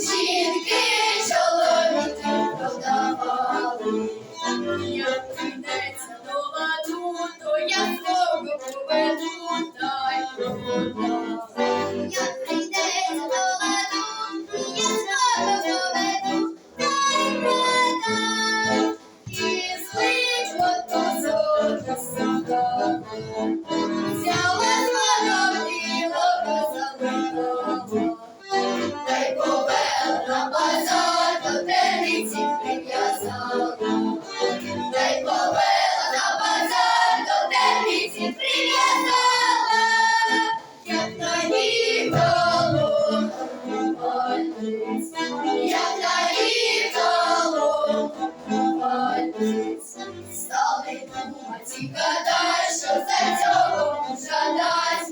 жінки чоловіки продавали. Думать що за цього жадать,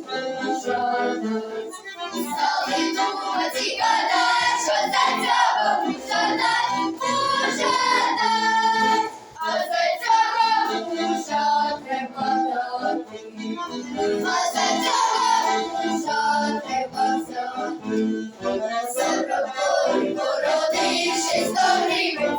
жадать. Стали думать що за цього жадать, жадать. А за цього мужа треба дати. А за цього мужа треба взяти. Сорок полі бороди, шість гривень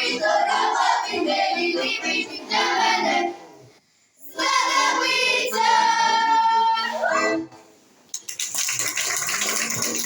Happy birthday.